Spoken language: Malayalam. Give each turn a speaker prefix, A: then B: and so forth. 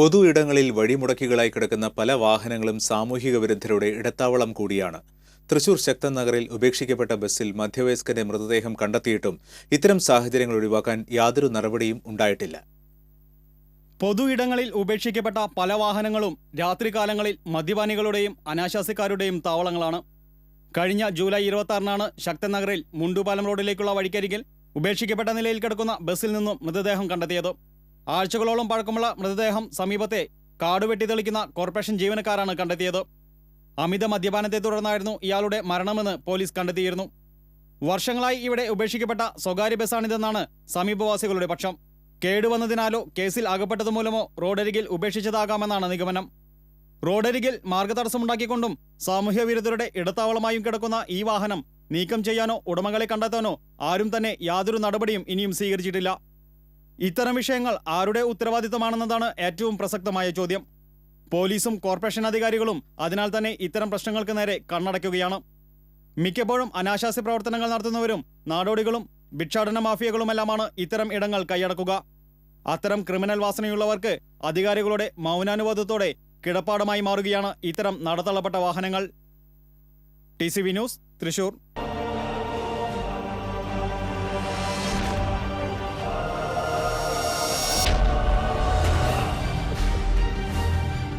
A: പൊതു ഇടങ്ങളിൽ വഴിമുടക്കികളായി കിടക്കുന്ന പല വാഹനങ്ങളും സാമൂഹിക വിരുദ്ധരുടെ ഇടത്താവളം കൂടിയാണ്. തൃശൂർ ശക്തൻ നഗറിൽ ഉപേക്ഷിക്കപ്പെട്ട ബസ്സിൽ മധ്യവയസ്കന്റെ മൃതദേഹം കണ്ടെത്തിയിട്ടും ഇത്തരം സാഹചര്യങ്ങൾ ഒഴിവാക്കാൻ യാതൊരു നടപടിയും ഉണ്ടായിട്ടില്ല.
B: പൊതു ഇടങ്ങളിൽ ഉപേക്ഷിക്കപ്പെട്ട പല വാഹനങ്ങളും രാത്രികാലങ്ങളിൽ മദ്യപാനികളുടെയും അനാശാസ്യക്കാരുടെയും താവളങ്ങളാണ്. കഴിഞ്ഞ ജൂലൈ ഇരുപത്തി ആറിനാണ് ശക്തൻ നഗറിൽ മുണ്ടുപാലം റോഡിലേക്കുള്ള വഴിക്കരികിൽ ഉപേക്ഷിക്കപ്പെട്ട നിലയിൽ കിടക്കുന്ന ബസ്സിൽ നിന്നും മൃതദേഹം കണ്ടെത്തിയത്. ആഴ്ചകളോളം പഴക്കമുള്ള മൃതദേഹം സമീപത്തെ കാട് വെട്ടിത്തെളിക്കുന്ന കോർപ്പറേഷൻ ജീവനക്കാരാണ് കണ്ടെത്തിയത്. അമിത മദ്യപാനത്തെ തുടർന്നായിരുന്നു ഇയാളുടെ മരണമെന്ന് പോലീസ് കണ്ടെത്തിയിരുന്നു. വർഷങ്ങളായി ഇവിടെ ഉപേക്ഷിക്കപ്പെട്ട സ്വകാര്യ ബസ്സാണിതെന്നാണ് സമീപവാസികളുടെ പക്ഷം. കേടുവന്നതിനാലോ കേസിൽ അകപ്പെട്ടത് മൂലമോ റോഡരികിൽ ഉപേക്ഷിച്ചതാകാമെന്നാണ് നിഗമനം. റോഡരികിൽ മാർഗതടസ്സമുണ്ടാക്കിക്കൊണ്ടും സാമൂഹ്യ വിരുദ്ധരുടെ ഇടത്താവളമായും കിടക്കുന്ന ഈ വാഹനം നീക്കം ചെയ്യാനോ ഉടമകളെ കണ്ടെത്താനോ ആരും തന്നെ യാതൊരു നടപടിയും ഇനിയും സ്വീകരിച്ചിട്ടില്ല. ഇത്തരം വിഷയങ്ങൾ ആരുടെ ഉത്തരവാദിത്തമാണെന്നതാണ് ഏറ്റവും പ്രസക്തമായ ചോദ്യം. പോലീസും കോർപ്പറേഷൻ അധികാരികളും അതിനാൽ തന്നെ ഇത്തരം പ്രശ്നങ്ങൾക്ക് നേരെ കണ്ണടയ്ക്കുകയാണ്. മിക്കപ്പോഴും അനാശാസ്യ പ്രവർത്തനങ്ങൾ നടത്തുന്നവരും നാടോടികളും ഭിക്ഷാടന മാഫിയകളുമെല്ലാമാണ് ഇത്തരം ഇടങ്ങൾ കൈയടക്കുക. അത്തരം ക്രിമിനൽ വാസനയുള്ളവർക്ക് അധികാരികളുടെ മൗനാനുവാദത്തോടെ കിടപ്പാടമായി മാറുകയാണ് ഇത്തരം നടത്തള്ളപ്പെട്ട വാഹനങ്ങൾ. T news Thrissur.